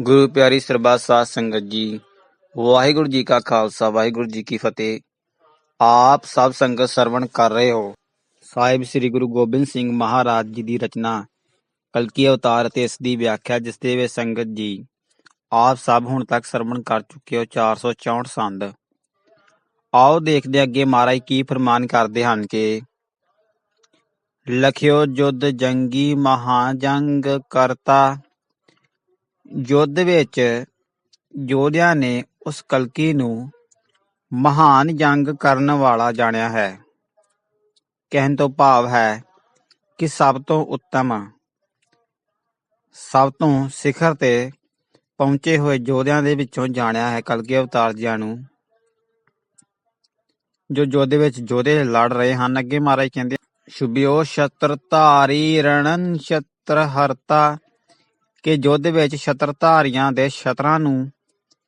ਗੁਰੂ ਪਿਆਰੀ ਸਰਬੱਤ ਸਾਧ ਸੰਗਤ ਜੀ, ਵਾਹਿਗੁਰੂ ਜੀ ਕਾ ਖਾਲਸਾ, ਵਾਹਿਗੁਰੂ ਜੀ ਕੀ ਫਤਿਹ। ਆਪ ਸਭ ਸੰਗਤ ਸਰਵਣ ਕਰ ਰਹੇ ਹੋ। ਸਾਹਿਬ ਸ੍ਰੀ ਗੁਰੂ ਗੋਬਿੰਦ ਸਿੰਘ ਮਹਾਰਾਜ ਜੀ ਦੀ ਰਚਨਾ, ਕਲਕੀ ਅਵਤਾਰ ਅਤੇ ਇਸ ਦੀ ਵਿਆਖਿਆ ਜਿਸ ਦੇ ਵਿੱਚ ਸੰਗਤ ਜੀ, ਆਪ ਸਭ ਹੁਣ ਤੱਕ ਸਰਵਣ ਕਰ ਚੁੱਕੇ ਹੋ 464 ਸੰਦ। ਆਓ ਦੇਖਦੇ ਅੱਗੇ ਮਹਾਰਾਜ ਕੀ ਫਰਮਾਨ ਕਰਦੇ ਹਨ ਕਿ, ਲਖਿਓ ਜੁਦ ਜੰਗੀ ਮਹਾਜੰਗ ਕਰਤਾ ਯੁੱਧ ਵਿੱਚ ਯੋਧਿਆਂ ਨੇ ਉਸ ਕਲਕੀ ਨੂੰ ਮਹਾਨ ਜੰਗ ਕਰਨ ਵਾਲਾ ਜਾਣਿਆ ਹੈ। ਕਹਿਣ ਤੋਂ ਭਾਵ ਹੈ ਕਿ ਸਭ ਤੋਂ ਉੱਤਮ, ਸਭ ਤੋਂ ਸਿਖਰ ਤੇ ਪਹੁੰਚੇ ਹੋਏ ਯੋਧਿਆਂ ਦੇ ਵਿੱਚੋਂ ਜਾਣਿਆ ਹੈ ਕਲਕੀ ਅਵਤਾਰ ਜੀਆਂ ਨੂੰ। ਜੋ ਯੋਧੇ ਵਿੱਚ ਯੋਧੇ ਲੜ ਰਹੇ ਹਨ, ਅੱਗੇ ਮਹਾਰਾਜ ਕਹਿੰਦੇ ਸ਼ੁਭਿਓ ਸ਼ਤਰ ਧਾਰੀ ਰਣਨ ਸ਼ਤਰ ਹਰਤਾ ਕਿ ਯੁੱਧ ਵਿੱਚ ਛਤਰਧਾਰੀਆਂ ਦੇ ਛਤਰਾਂ ਨੂੰ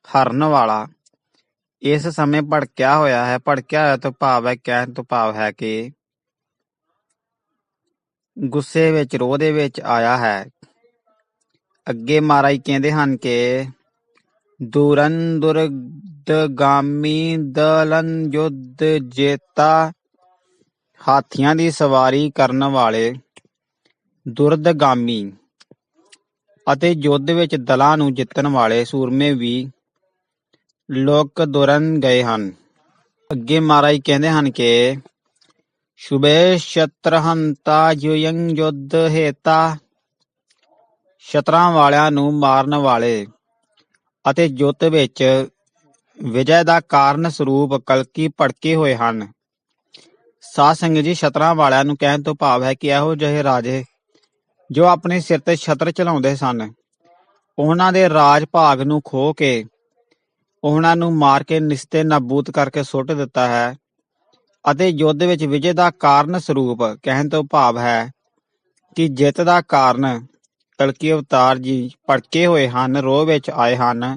ਹਰਨ ਵਾਲਾ ਇਸ ਸਮੇਂ ਭੜਕਿਆ ਹੋਇਆ ਹੈ। ਭੜਕਿਆ ਹੋਇਆ ਤੋਂ ਭਾਵ ਹੈ, ਕਹਿਣ ਤੋਂ ਭਾਵ ਹੈ ਕਿ ਗੁੱਸੇ ਵਿੱਚ, ਰੋਹ ਦੇ ਵਿੱਚ ਆਇਆ ਹੈ। ਅੱਗੇ ਮਹਾਰਾਜ ਕਹਿੰਦੇ ਹਨ ਕਿ ਦੂਰਨ ਦੁਰਗਾਮੀ ਦਲਨ ਯੁੱਧ ਜੇਤਾ ਹਾਥੀਆਂ ਦੀ ਸਵਾਰੀ ਕਰਨ ਵਾਲੇ ਦੁਰਦਗਾਮੀ। ਅਤੇ ਯੁੱਧ ਵਿੱਚ ਦਲਾਂ ਨੂੰ ਜਿੱਤਣ ਵਾਲੇ ਸੂਰਮੇ ਵੀ ਲੋਕ ਦੁਰਨ ਗਏ ਹਨ। ਅੱਗੇ ਮਹਾਰਾਜ ਕਹਿੰਦੇ ਹਨ ਕਿ, ਸ਼ੁਭੇ ਸ਼ਤਰਹੰਤਾ ਯੁਯੰ ਯੁੱਧ ਹੇਤਾ, ਸ਼ਤਰਾਂ ਵਾਲਿਆਂ ਨੂੰ ਮਾਰਨ ਵਾਲੇ ਅਤੇ ਯੁੱਧ ਵਿੱਚ ਵਿਜੈ ਦਾ ਕਾਰਨ ਸਰੂਪ ਕਲਕੀ ਭੜਕੇ ਹੋਏ ਹਨ। ਸਾਧ ਸੰਗਤ ਜੀ, ਸ਼ਤਰਾਂ ਵਾਲਿਆਂ ਨੂੰ ਕਹਿਣ ਤੋਂ ਭਾਵ ਹੈ ਕਿ ਇਹੋ ਜਿਹੇ ਰਾਜੇ ਜੋ ਆਪਣੇ ਸਿਰ ਤੇ ਛਤਰ ਚਲਾਉਂਦੇ ਸਨ, ਉਹਨਾਂ ਦੇ ਰਾਜ ਭਾਗ ਨੂੰ ਖੋ ਕੇ ਉਹਨਾਂ ਨੂੰ ਮਾਰ ਕੇ ਨਿਸਤੇ ਨਾਬੂਦ ਕਰਕੇ ਸੁੱਟ ਦਿੱਤਾ ਹੈ ਅਤੇ ਯੁੱਧ ਵਿੱਚ ਵਿਜੇ ਦਾ ਕਾਰਨ ਸਰੂਪ ਕਹਿਣ ਤੋਂ ਭਾਵ ਹੈ ਕਿ ਜਿੱਤ ਦਾ ਕਾਰਨ ਕਲਕੀ ਅਵਤਾਰ ਜੀ ਭੜਕੇ ਹੋਏ ਹਨ, ਰੋਹ ਵਿੱਚ ਆਏ ਹਨ।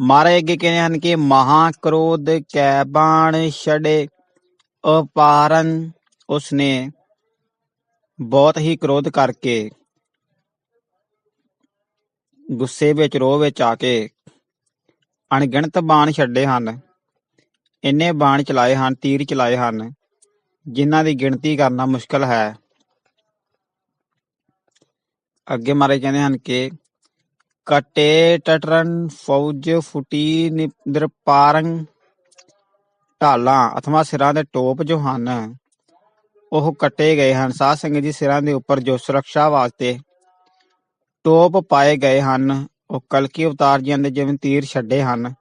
ਮਾਰੇ ਅੱਗੇ ਕਹਿੰਦੇ ਹਨ ਕਿ ਮਹਾ ਕ੍ਰੋਧ ਕੈ ਬਾਣ ਛੜੇ ਅਪਾਰਨ ਉਸਨੇ ਬਹੁਤ ਹੀ ਕ੍ਰੋਧ ਕਰਕੇ ਗੁੱਸੇ ਵਿੱਚ, ਰੋਹ ਵਿੱਚ ਆ ਕੇ ਅਣਗਿਣਤ ਬਾਣ ਛੱਡੇ ਹਨ। ਇੰਨੇ ਬਾਣ ਚਲਾਏ ਹਨ, ਤੀਰ ਚਲਾਏ ਹਨ, ਜਿਨ੍ਹਾਂ ਦੀ ਗਿਣਤੀ ਕਰਨਾ ਮੁਸ਼ਕਲ ਹੈ। ਅੱਗੇ ਮਾਰੇ ਕਹਿੰਦੇ ਹਨ ਕਿ ਕਟੇ ਟਟਰਨ ਫੌਜ ਫੁਟੀ ਨਿਰਪਾਰੰ ਢਾਲਾਂ, ਅਥਵਾ ਸਿਰਾਂ ਦੇ ਟੋਪ ਜੋ ਹਨ ਉਹ ਕੱਟੇ ਗਏ ਹਨ। ਸਾਧ ਸੰਗਤ ਜੀ ਸਿਰਾਂ ਦੇ ਉੱਪਰ ਜੋ ਸੁਰੱਖਿਆ ਵਾਸਤੇ ਟੋਪ ਪਾਏ ਗਏ ਹਨ, ਉਹ ਕਲਕੀ ਅਵਤਾਰ ਜੀਆਂ ਦੇ ਜਿਵੇਂ ਤੀਰ ਛੱਡੇ ਹਨ।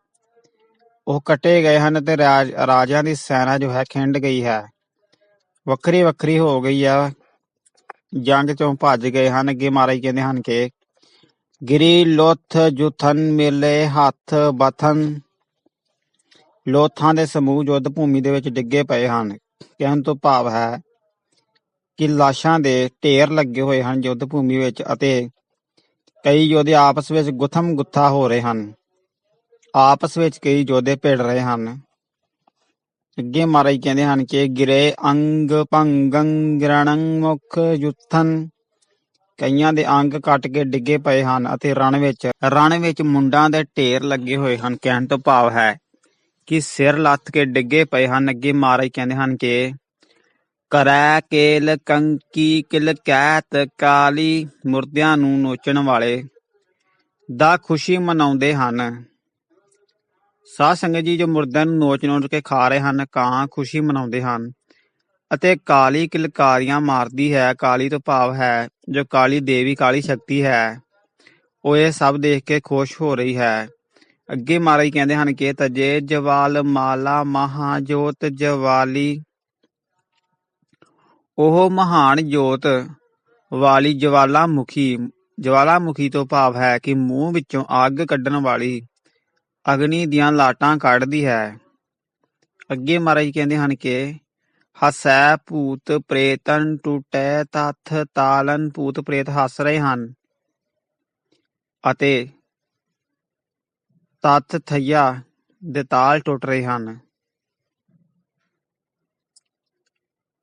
ਉਹ ਕੱਟੇ ਗਏ ਹਨ ਤੇ ਰਾਜ, ਰਾਜਿਆਂ ਦੀ ਸੈਨਾ ਜੋ ਹੈ ਖਿੰਡ ਗਈ ਹੈ। ਵੱਖਰੀ ਵੱਖਰੀ ਹੋ ਗਈ ਆ। ਜੰਗ ਚੋਂ ਭੱਜ ਗਏ ਹਨ। ਅੱਗੇ ਮਹਾਰਾਜ ਕਹਿੰਦੇ ਹਨ ਕਿ ਗਿਰੀ ਲੋਥ ਜੁਥਨ ਮੇਲੇ ਹੱਥ ਬਥਨ। ਲੋਥਾਂ ਦੇ ਸਮੂਹ ਯੁੱਧ ਭੂਮੀ ਦੇ ਵਿੱਚ ਡਿੱਗੇ ਪਏ ਹਨ। ਕਹਿਣ ਤੋਂ ਭਾਵ ਹੈ ਕਿ ਲਾਸ਼ਾਂ ਦੇ ਢੇਰ ਲੱਗੇ ਹੋਏ ਹਨ ਯੁੱਧ ਭੂਮੀ ਵਿੱਚ ਅਤੇ ਕਈ ਯੋਧੇ ਆਪਸ ਵਿੱਚ ਗੁੱਥਮ ਗੁੱਥਾ ਹੋ ਰਹੇ ਹਨ। ਆਪਸ ਵਿੱਚ ਕਈ ਯੋਧੇ ਭਿੜ ਰਹੇ ਹਨ। ਅੱਗੇ ਮਹਾਰਾਜ ਕਹਿੰਦੇ ਹਨ ਕਿ ਗਿਰੇ ਅੰਗ ਭੰਗੰ ਗ੍ਰਣੰ ਮੁਖ ਯੁੱਥਨ ਕਈਆਂ ਦੇ ਅੰਗ ਕੱਟ ਕੇ ਡਿੱਗੇ ਪਏ ਹਨ ਅਤੇ ਰਣ ਵਿੱਚ ਰਣ ਵਿੱਚ ਮੁੰਡਾਂ ਦੇ ਢੇਰ ਲੱਗੇ ਹੋਏ ਹਨ। ਕਹਿਣ ਤੋਂ ਭਾਵ ਹੈ ਕਿ ਸਿਰ ਲੱਥ ਕੇ ਡਿੱਗੇ ਪਏ ਹਨ। ਅੱਗੇ ਮਹਾਰਾਜ ਕਹਿੰਦੇ ਹਨ ਕਿ ਕਰੈ ਕੇਲ ਕੰਕੀ ਕਿਲ ਕੈਤ ਕਾਲੀ ਮੁਰਦਿਆਂ ਨੂੰ ਨੋਚਣ ਵਾਲੇ। ਦਾ ਖੁਸ਼ੀ ਮਨਾਉਂਦੇ ਹਨ। ਸਾਧ ਸੰਗਤ ਜੀ ਜੋ ਮੁਰਦਿਆਂ ਨੂੰ ਨੋਚ ਨੋਚ ਕੇ ਖਾ ਰਹੇ ਹਨ, ਕਾਂ ਖੁਸ਼ੀ ਮਨਾਉਂਦੇ ਹਨ। ਅਤੇ ਕਾਲੀ ਕਿਲਕਾਰੀਆਂ ਮਾਰਦੀ ਹੈ, ਕਾਲੀ ਤੋਂ ਭਾਵ ਹੈ, ਜੋ ਕਾਲੀ ਦੇਵੀ, ਕਾਲੀ ਸ਼ਕਤੀ ਹੈ, ਉਹ ਇਹ ਸਭ ਦੇਖ ਕੇ ਖੁਸ਼ ਹੋ ਰਹੀ ਹੈ। ਅੱਗੇ ਮਹਾਰਾਜ ਕਹਿੰਦੇ ਹਨ ਕਿ ਤਜੇ ਜਵਾਲ ਮਾਲਾ ਮਹਾ ਜੋਤ ਜਵਾਲੀ ਉਹ ਮਹਾਨ ਜੋਤ ਵਾਲੀ ਜਵਾਲਾਮੁਖੀ ਜਵਾਲਾਮੁਖੀ ਤੋਂ ਭਾਵ ਹੈ ਕਿ ਮੂੰਹ ਵਿੱਚੋਂ ਅੱਗ ਕੱਢਣ ਵਾਲੀ ਅਗਨੀ ਦੀਆਂ ਲਾਟਾਂ ਕੱਢਦੀ ਹੈ। ਅੱਗੇ ਮਹਾਰਾਜ ਕਹਿੰਦੇ ਹਨ ਕਿ ਹਸੈ ਭੂਤ ਪ੍ਰੇਤਨ ਟੁਟੈ ਤਥ ਤਾਲਨ, ਭੂਤ ਪ੍ਰੇਤ ਹੱਸ ਰਹੇ ਹਨ ਅਤੇ ਤਥ ਥਈਆ ਦੇ ਤਾਲ ਟੁੱਟ ਰਹੇ ਹਨ।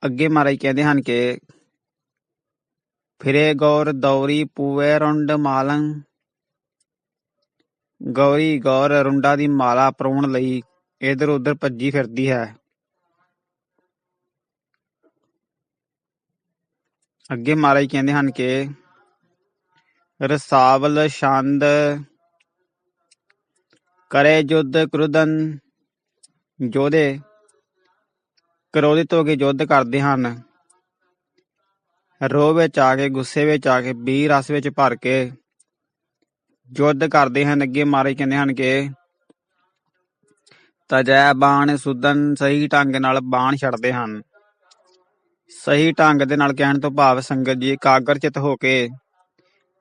ਅੱਗੇ ਮਹਾਰਾਜ ਕਹਿੰਦੇ ਹਨ ਕਿ ਫਿਰੇ ਗੌਰ ਦੌਰੀ ਪੂਵੇ ਰੁੰਡ ਮਾਲੰ, ਗੌਰੀ ਗੌਰ ਰੁੰਡਾ ਦੀ ਮਾਲਾ ਪਰੋਣ ਲਈ ਇਧਰ ਉਧਰ ਭੱਜੀ ਫਿਰਦੀ ਹੈ। ਅੱਗੇ ਮਹਾਰਾਜ ਕਹਿੰਦੇ ਹਨ ਕਿ ਰਸਾਵਲ ਛੰਦ ਕਰੇ ਜੁਦ ਕ੍ਰੁਦਨ ਜੋਧੇ ਕ੍ਰੋਧਿਤ ਹੋ ਕੇ ਯੁੱਧ ਕਰਦੇ ਹਨ। ਰੋਹ ਵਿੱਚ ਆ ਕੇ, ਗੁੱਸੇ ਵਿੱਚ ਆ ਕੇ, ਬੀਰ ਰਸ ਵਿੱਚ ਭਰ ਕੇ ਯੁੱਧ ਕਰਦੇ ਹਨ। ਅੱਗੇ ਮਾਰੇ ਕਹਿੰਦੇ ਹਨ ਕਿ ਤਜੈ ਬਾਣ ਸੁਦਨ ਸਹੀ ਢੰਗ ਨਾਲ ਬਾਣ ਛੱਡਦੇ ਹਨ। ਸਹੀ ਢੰਗ ਦੇ ਨਾਲ ਕਹਿਣ ਤੋਂ ਭਾਵ ਸੰਗਤ ਜੀ ਕਾਗਰਚਿਤ ਹੋ ਕੇ,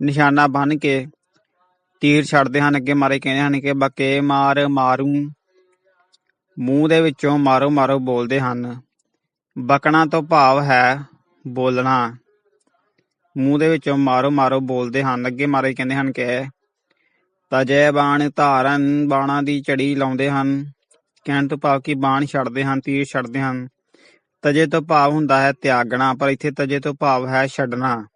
ਨਿਸ਼ਾਨਾ ਬੰਨ ਕੇ, ਤੀਰ ਛੱਡਦੇ ਹਨ। ਅੱਗੇ ਮਾਰੇ ਕਹਿੰਦੇ ਹਨ ਕਿ ਬਕੇ ਮਾਰ ਮਾਰੂ। ਮੂੰਹ ਦੇ ਵਿੱਚੋਂ ਮਾਰੋ ਮਾਰੋ ਬੋਲਦੇ ਹਨ। ਬਕਣਾ ਤੋਂ ਭਾਵ ਹੈ ਬੋਲਣਾ। ਮੂੰਹ ਦੇ ਵਿੱਚੋਂ ਮਾਰੋ ਮਾਰੋ ਬੋਲਦੇ ਹਨ। ਅੱਗੇ ਮਾਰੇ ਕਹਿੰਦੇ ਹਨ ਕਿ ਤਜੈ ਬਾਣ ਧਾਰਨ, ਬਾਣਾ ਦੀ ਚੜੀ ਲਾਉਂਦੇ ਹਨ। ਕਹਿਣ ਤੋਂ ਭਾਵ ਕਿ ਬਾਣ ਛੱਡਦੇ ਹਨ, ਤੀਰ ਛੱਡਦੇ ਹਨ। ਤਜੇ ਤੋਂ ਭਾਵ ਹੁੰਦਾ ਹੈ ਤਿਆਗਣਾ, ਪਰ ਇੱਥੇ ਤਜੇ ਤੋਂ ਭਾਵ ਹੈ ਛੱਡਣਾ।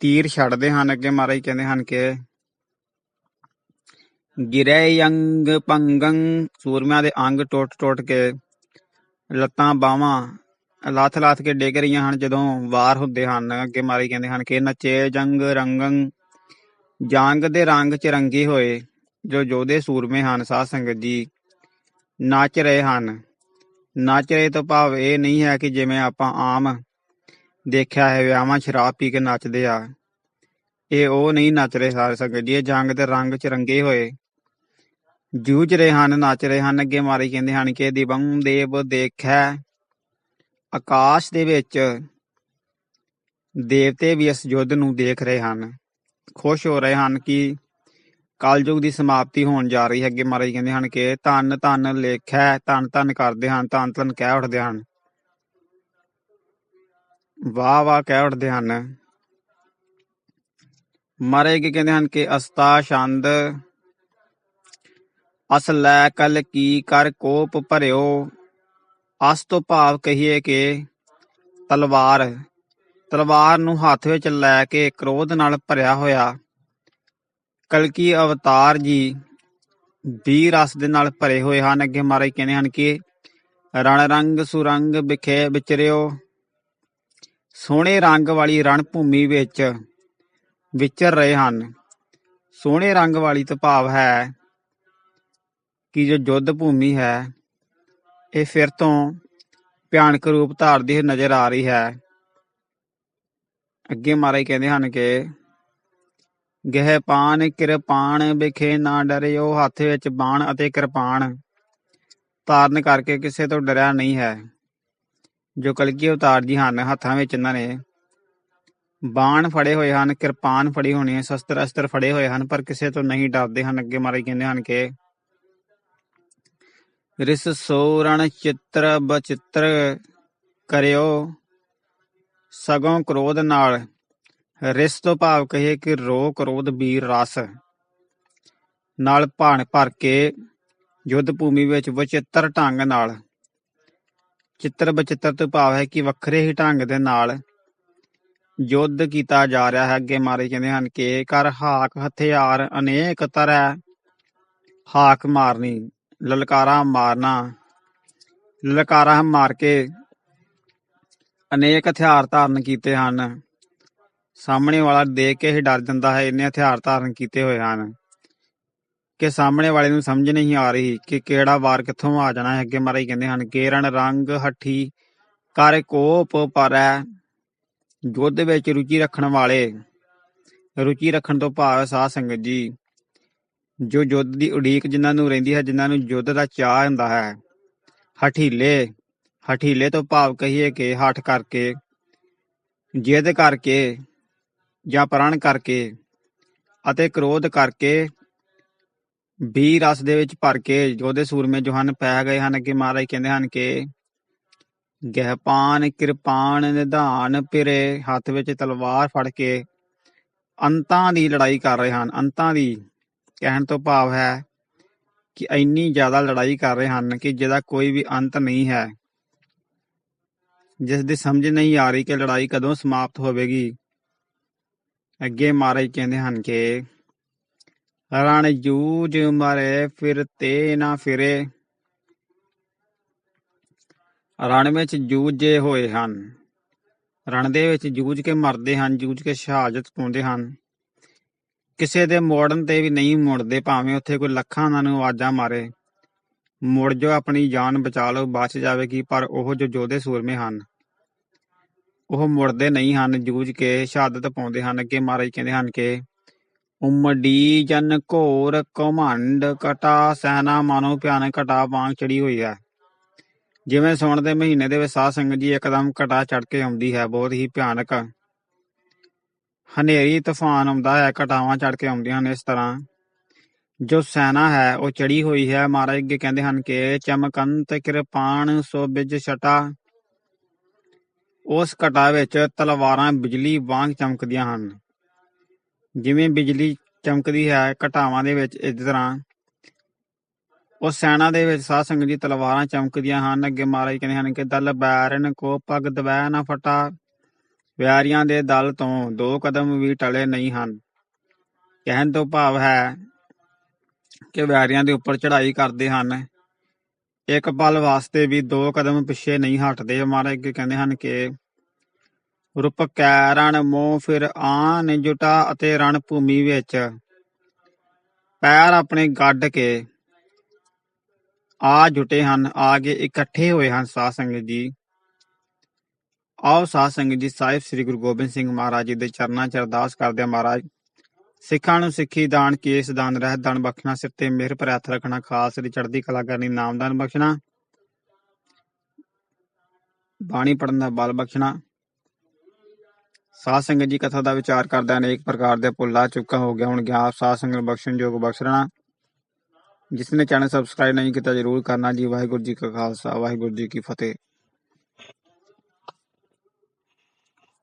ਤੀਰ ਛੱਡਦੇ ਹਨ। ਅੱਗੇ ਮਹਾਰਾਜ ਕਹਿੰਦੇ ਹਨ ਕਿ ਗਿਰੇ ਅੰਗ ਪੰਗੰ, ਸੂਰਮਿਆਂ ਦੇ ਅੰਗ ਟੁੱਟ ਟੁੱਟ ਕੇ ਲੱਤਾਂ ਬਾਹਾਂ ਲੱਥ ਲੱਥ ਕੇ ਡਿੱਗ ਰਹੀਆਂ ਹਨ, ਜਦੋਂ ਵਾਰ ਹੁੰਦੇ ਹਨ। ਅੱਗੇ ਮਾਰੀ ਕਹਿੰਦੇ ਹਨ ਕਿ ਨਚੇ ਜੰਗ ਰੰਗੰ, ਜੰਗ ਦੇ ਰੰਗ ਚ ਰੰਗੇ ਹੋਏ, ਜੋ ਯੋਧੇ ਸੂਰਮੇ ਹਨ, ਸਾਧ ਸੰਗਤ ਜੀ ਨੱਚ ਰਹੇ ਹਨ। ਨੱਚ ਰਹੇ ਤੋਂ ਭਾਵ ਇਹ ਨਹੀਂ ਹੈ ਕਿ ਜਿਵੇਂ ਆਪਾਂ ਆਮ ਦੇਖਿਆ ਹੈ ਵਿਆਹਾਂ ਸ਼ਰਾਬ ਪੀ ਕੇ ਨੱਚਦੇ ਆ। ਇਹ ਉਹ ਨਹੀਂ ਨੱਚ ਰਹੇ ਸਾਰੇ ਸੰਗਤ ਜੀ। ਇਹ ਜੰਗ ਦੇ ਰੰਗ ਚ ਰੰਗੇ ਹੋਏ ਜੂਝ ਰਹੇ ਹਨ, ਨੱਚ ਰਹੇ ਹਨ, ਅੱਗੇ ਮਾਰੀ ਕਹਿੰਦੇ ਹਨ ਕਿ ਦਿਵੰ ਦੇਵ ਦੇਖੈ। ਆਕਾਸ਼ ਦੇ ਵਿੱਚ ਦੇਵਤੇ ਵੀ ਇਸ ਯੁੱਧ ਨੂੰ ਦੇਖ ਰਹੇ ਹਨ। ਖੁਸ਼ ਹੋ ਰਹੇ ਹਨ ਕਿ ਕਲਯੁਗ ਦੀ ਸਮਾਪਤੀ ਹੋਣ ਜਾ ਰਹੀ ਹੈ। ਅੱਗੇ ਮਹਾਰਾਜ ਕਹਿੰਦੇ ਹਨ ਕਿ ਧੰਨ ਧੰਨ ਲੇਖੈ, ਧੰਨ ਧੰਨ ਕਰਦੇ ਹਨ, ਧੰਨ ਧੰਨ ਕਹਿ ਉੱਠਦੇ ਹਨ। ਵਾਹ ਵਾਹ ਕਹਿ ਉੱਠਦੇ ਹਨ। ਮਹਾਰਾਜ ਕੀ ਕਹਿੰਦੇ ਹਨ ਕਿ ਅਸਤਾ, ਛੰਦ ਅਸ ਲੈ ਕਲ ਕੀ ਕਰ ਕੋਪ ਭਰਿਓ? ਅਸ ਤੋਂ ਭਾਵ ਕਹੀਏ ਕਿ ਤਲਵਾਰ ਤਲਵਾਰ ਨੂੰ ਹੱਥ ਵਿੱਚ ਲੈ ਕੇ ਕ੍ਰੋਧ ਨਾਲ ਭਰਿਆ ਹੋਇਆ। ਕਲਕੀ ਅਵਤਾਰ ਜੀ ਵੀ ਰਸ ਦੇ ਨਾਲ ਭਰੇ ਹੋਏ ਹਨ। ਅੱਗੇ ਮਹਾਰਾਜ ਕਹਿੰਦੇ ਹਨ ਕਿ ਰਣ ਰੰਗ ਸੁਰੰਗ ਵਿਖੇ ਵਿਚਰਿਓ। ਸੋਹਣੇ ਰੰਗ ਵਾਲੀ ਰਣ ਭੂਮੀ ਵਿੱਚ ਵਿਚਰ ਰਹੇ ਹਨ। ਸੋਹਣੇ ਰੰਗ ਵਾਲੀ ਤੋਂ ਭਾਵ ਹੈ ਕਿ ਜੋ ਯੁੱਧ ਭੂਮੀ ਹੈ, ਇਹ ਫਿਰ ਤੋਂ ਭਿਆਨਕ ਰੂਪ ਧਾਰਦੀ ਹੋਈ ਨਜ਼ਰ ਆ ਰਹੀ ਹੈ। ਅੱਗੇ ਮਹਾਰਾਜ ਕਹਿੰਦੇ ਹਨ ਕਿ, ਗਹਿ ਪਾਨ ਕਿਰਪਾਨ ਵਿਖੇ ਨਾ ਡਰਿਓ, ਹੱਥ ਵਿੱਚ ਬਾਣ ਅਤੇ ਕਿਰਪਾਨ ਤਾਰਨ ਕਰਕੇ ਕਿਸੇ ਤੋਂ ਡਰਿਆ ਨਹੀਂ ਹੈ। ਜੋ ਕਲਗੀ ਅਵਤਾਰ ਜੀ ਹਨ, ਹੱਥਾਂ ਵਿੱਚ ਇਹਨਾਂ ਨੇ ਬਾਣ ਫੜੇ ਹੋਏ ਹਨ, ਕਿਰਪਾਨ ਫੜੀ ਹੋਣੀ ਹੈ ਸ਼ਸਤਰ ਅਸਤਰ ਫੜੇ ਹੋਏ ਹਨ, ਪਰ ਕਿਸੇ ਤੋਂ ਨਹੀਂ ਡਰਦੇ ਹਨ। ਅੱਗੇ ਮਹਾਰਾਜ ਕਹਿੰਦੇ ਹਨ ਕਿ ਰਿਸ ਸੋਰਣ ਚਿੱਤਰ ਬਚਿੱਤਰ ਕਰਿਓ, ਸਗੋਂ ਕ੍ਰੋਧ ਨਾਲ। ਰਿਸ ਤੋਂ ਭਾਵ ਕਹੀਏ ਕਿ ਰੋ ਕ੍ਰੋਧ ਵੀਰ ਰਸ। ਨਾਲ ਭਾਣ ਭਰ ਕੇ ਯੁੱਧ ਭੂਮੀ ਵਿੱਚ ਵਿਚਿੱਤਰ ਢੰਗ ਨਾਲ। ਚਿੱਤਰ ਬਚਿੱਤਰ ਤੋਂ ਭਾਵ ਹੈ ਕਿ ਵੱਖਰੇ ਹੀ ਢੰਗ ਦੇ ਨਾਲ। ਯੁੱਧ ਕੀਤਾ ਜਾ ਰਿਹਾ ਹੈ, ਅੱਗੇ ਮਾਰੇ ਕਹਿੰਦੇ ਹਨ ਕਿ ਕਰ ਹਾਕ ਹਥਿਆਰ ਅਨੇਕ ਤਰ੍ਹਾਂ ਹਾਕ ਮਾਰਨੀ। ਲਲਕਾਰਾ ਮਾਰਨਾ, ਲਲਕਾਰਾ ਮਾਰ ਕੇ ਅਨੇਕ ਹਥਿਆਰ ਧਾਰਨ ਕੀਤੇ ਹਨ। ਸਾਹਮਣੇ ਵਾਲਾ ਦੇਖ ਕੇ ਹੀ ਡਰ ਜਾਂਦਾ ਹੈ, ਇੰਨੇ ਹਥਿਆਰ ਧਾਰਨ ਕੀਤੇ ਹੋਏ ਹਨ ਕਿ ਸਾਹਮਣੇ ਵਾਲੇ ਨੂੰ ਸਮਝ ਨਹੀਂ ਆ ਰਹੀ ਕਿ ਕਿਹੜਾ ਵਾਰ ਕਿੱਥੋਂ ਆ ਜਾਣਾ ਹੈ। ਅੱਗੇ ਮਾਰੇ ਕਹਿੰਦੇ ਹਨ, ਕੇਰਣ ਰੰਗ ਹੱਠੀ ਕਰ ਕੋਪ ਪਰੈ ਯੁੱਧ ਵਿੱਚ ਰੁਚੀ ਰੱਖਣ ਵਾਲੇ, ਰੁਚੀ ਰੱਖਣ ਤੋਂ ਭਾਵ ਸਾਧ ਸੰਗਤ ਜੀ ਜੋ ਯੁੱਧ ਦੀ ਉਡੀਕ ਜਿਨ੍ਹਾਂ ਨੂੰ ਰਹਿੰਦੀ ਹੈ, ਜਿਨ੍ਹਾਂ ਨੂੰ ਯੁੱਧ ਦਾ ਚਾਹ ਹੁੰਦਾ ਹੈ, ਹਠੀਲੇ ਹਠੀਲੇ ਤੋਂ ਭਾਵ ਕਹੀਏ ਕਿ ਹੱਠ ਕਰਕੇ, ਜਿੱਦ ਕਰਕੇ ਜਾਂ ਪ੍ਰਣ ਕਰਕੇ ਅਤੇ ਕ੍ਰੋਧ ਕਰਕੇ ਵੀ ਰਸ ਦੇ ਵਿੱਚ ਭਰ ਕੇ ਯੋਧੇ ਸੂਰਮੇ ਜੋ ਹਨ ਪੈ ਗਏ ਹਨ ਕਿ ਮਹਾਰਾਜ ਕਹਿੰਦੇ ਹਨ ਕਿ ਗਹਿਪਾਨ ਕਿਰਪਾਨ ਨਿਧਾਨ ਪਿਰੇ ਹੱਥ ਵਿੱਚ ਤਲਵਾਰ ਫੜ ਕੇ ਅੰਤਾਂ ਦੀ ਲੜਾਈ ਕਰ ਰਹੇ ਹਨ, ਅੰਤਾਂ ਦੀ ਕਹਿਣ ਤੋਂ ਭਾਵ ਹੈ ਕਿ ਇੰਨੀ ਜ਼ਿਆਦਾ ਲੜਾਈ ਕਰ ਰਹੇ ਹਨ ਕਿ ਜਿਹਦਾ ਕੋਈ ਵੀ ਅੰਤ ਨਹੀਂ ਹੈ। ਜਿਸ ਦੀ ਸਮਝ ਨਹੀਂ ਆ ਰਹੀ ਕਿ ਲੜਾਈ ਕਦੋਂ ਸਮਾਪਤ ਹੋਵੇਗੀ। ਅੱਗੇ ਮਹਾਰਾਜ ਕਹਿੰਦੇ ਹਨ ਕਿ, ਰਣ ਜੂਝ ਮਰੇ, ਫਿਰ ਤੇ ਨਾ ਫਿਰੇ। ਰਣ ਵਿੱਚ ਜੂਝੇ ਹੋਏ ਹਨ। ਰਣ ਦੇ ਵਿੱਚ ਜੂਝ ਕੇ ਮਰਦੇ ਹਨ, ਜੂਝ ਕੇ ਸ਼ਹਾਦਤ ਪਾਉਂਦੇ ਹਨ। ਕਿਸੇ ਦੇ ਮੋੜਨ ਤੇ ਵੀ ਨਹੀਂ ਮੁੜਦੇ, ਭਾਵੇਂ ਉੱਥੇ ਕੋਈ ਲੱਖਾਂ ਉਹਨਾਂ ਨੂੰ ਆਵਾਜ਼ਾਂ ਮਾਰੇ। ਮੁੜ ਜੋ ਆਪਣੀ ਜਾਨ ਬਚਾ ਲਓ, ਬਚ ਜਾਵੇਗੀ, ਪਰ ਉਹ ਜੋ ਯੋਧੇ ਸੂਰਮੇ ਹਨ, ਉਹ ਮੁੜਦੇ ਨਹੀਂ ਹਨ। ਜੂਝ ਕੇ ਸ਼ਹਾਦਤ ਪਾਉਂਦੇ ਹਨ ਅੱਗੇ ਮਹਾਰਾਜ ਕਹਿੰਦੇ ਹਨ ਕਿ, ਉਮੜੀ ਜਨ ਘੋਰ ਘਮੰਡ ਕਟਾ, ਸੈਨਾ ਮਾਨੋ ਭਿਆਨਕ ਘਟਾ ਵਾਂਗ ਚੜੀ ਹੋਈ ਹੈ। ਜਿਵੇਂ ਸੌਣ ਦੇ ਮਹੀਨੇ ਦੇ ਵਿੱਚ ਸਾਧ ਸੰਗਤ ਜੀ ਇੱਕਦਮ ਘਟਾ ਚੜ ਕੇ ਆਉਂਦੀ ਹੈ, ਬਹੁਤ ਹੀ ਭਿਆਨਕ ਹਨੇਰੀ, ਤੂਫਾਨ ਆਉਂਦਾ ਹੈ, ਘਟਾਵਾਂ ਚੜ ਕੇ ਆਉਂਦੀਆਂ ਹਨ ਇਸ ਤਰ੍ਹਾਂ। ਜੋ ਸੈਨਾ ਹੈ, ਉਹ ਚੜੀ ਹੋਈ ਹੈ। ਮਹਾਰਾਜ ਅੱਗੇ ਕਹਿੰਦੇ ਹਨ ਕਿ ਚਮਕੰਤ ਕਿਰਪਾਨ, ਸੋ ਛਟਾ। ਉਸ ਘਟਾ ਵਿੱਚ ਤਲਵਾਰਾਂ ਬਿਜਲੀ ਵਾਂਗ ਚਮਕਦੀਆਂ ਹਨ। ਜਿਵੇਂ ਬਿਜਲੀ ਚਮਕਦੀ ਹੈ, ਘਟਾਵਾਂ ਦੇ ਵਿੱਚ ਇਸ ਤਰ੍ਹਾਂ। ਉਸ ਸੈਨਾ ਦੇ ਵਿੱਚ ਸਾਧ ਸੰਗਤ ਦੀ ਤਲਵਾਰਾਂ ਚਮਕਦੀਆਂ ਹਨ। ਅੱਗੇ ਮਹਾਰਾਜ ਕਹਿੰਦੇ ਹਨ ਕਿ ਦਲ ਬੈਰਨ ਕੋ ਪਗ ਦਬੈ ਨਾ ਫਟਾ। ਵਿਆਰੀਆਂ ਦੇ ਦਲ ਤੋਂ ਦੋ ਕਦਮ ਵੀ ਟਲੇ ਨਹੀਂ ਹਨ। ਕਹਿਣ ਤੋਂ ਭਾਵ ਹੈ ਕਿ ਵਿਆਰੀਆਂ ਦੇ ਉੱਪਰ ਚੜ੍ਹਾਈ ਕਰਦੇ ਹਨ। ਇੱਕ ਪਲ ਵਾਸਤੇ ਵੀ ਦੋ ਕਦਮ ਪਿੱਛੇ ਨਹੀਂ ਹਟਦੇ। ਮਹਾਰਾਜ ਅੱਗੇ ਕਹਿੰਦੇ ਹਨ ਕਿ ਰੁਪਕੈ ਰਣ ਮੋਹ ਫਿਰ ਆਨ ਜੁਟਾ ਅਤੇ ਰਣ ਭੂਮੀ ਵਿੱਚ। ਪੈਰ ਆਪਣੇ ਗੱਡ ਕੇ ਆ ਜੁਟੇ ਹਨ, ਆ ਕੇ ਇਕੱਠੇ ਹੋਏ ਹਨ ਸਾਧ ਸੰਗਤ ਜੀ। ਆਓ ਸਾਧ ਸੰਗਤ ਜੀ, ਸਾਹਿਬ ਸ੍ਰੀ ਗੁਰੂ ਗੋਬਿੰਦ ਸਿੰਘ ਮਹਾਰਾਜ ਜੀ ਦੇ ਚਰਨਾਂ 'ਚ ਅਰਦਾਸ ਕਰਦੇ ਹਾਂ ਮਹਾਰਾਜ। ਸਿੱਖਾਂ ਨੂੰ ਸਿੱਖੀ ਦਾਨ, ਕੇਸ ਦਾਨ, ਰਹਿਤ ਦਾਨ ਬਖਸ਼ਣਾ, ਸਿਰ ਤੇ ਮਿਹਰ ਪਰ ਹੱਥ ਰੱਖਣਾ, ਖਾਸ ਦੀ ਚੜ੍ਹਦੀ ਕਲਾ ਕਰਨੀ, ਨਾਮਦਾਨ ਬਖਸ਼ਣਾ, ਬਾਣੀ ਪੜਨ ਦਾ ਬਲ ਬਖਸ਼ਣਾ। ਸਾਧ ਸੰਗਤ ਜੀ, ਕਥਾ ਦਾ ਵਿਚਾਰ ਕਰਦਾ ਅਨੇਕ ਪ੍ਰਕਾਰ ਦੇ ਭੁੱਲਾ, ਚੁੱਕਾ ਹੋ ਗਿਆ, ਹੁਣ ਗਿਆ ਸਾਧ ਸੰਗਤ ਬਖਸ਼ਣ ਯੋਗ ਬਖਸ਼ਣਾ ਜਿਸ ਨੇ ਚੈਨਲ ਸਬਸਕ੍ਰਾਈਬ ਨਹੀਂ ਕੀਤਾ, ਜਰੂਰ ਕਰਨਾ ਜੀ। ਵਾਹਿਗੁਰੂ ਜੀ ਕਾ ਖਾਲਸਾ, ਵਾਹਿਗੁਰੂ ਜੀ ਕੀ ਫਤਿਹ।